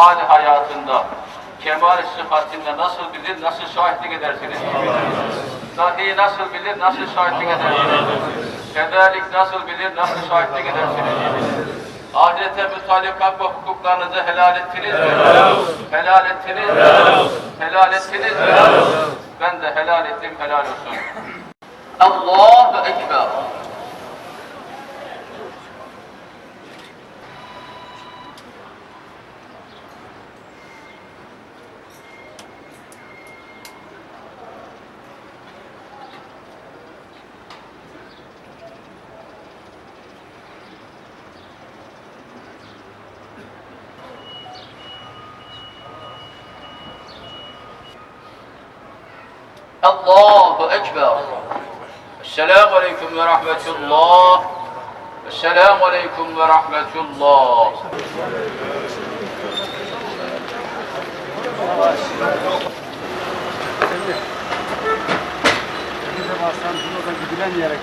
hali hayatında kemal sıfatinde nasıl bilir, nasıl şahitlik edersiniz? Dahi nasıl bilir, nasıl şahitlik edersiniz? Kederlik nasıl bilir, nasıl şahitlik edersiniz? Ahirete mütalip hak ve hukuklarınızı helal ettiniz mi? Helal ettiniz mi? Helal ettiniz mi? Ben de helal ettim, helal olsun. Allahu Ekber. Allahu Ekber. Esselamu Aleyküm ve Rahmetullah. Esselamu Aleyküm ve Rahmetullah. Bir de basan şuna da gidilen yere.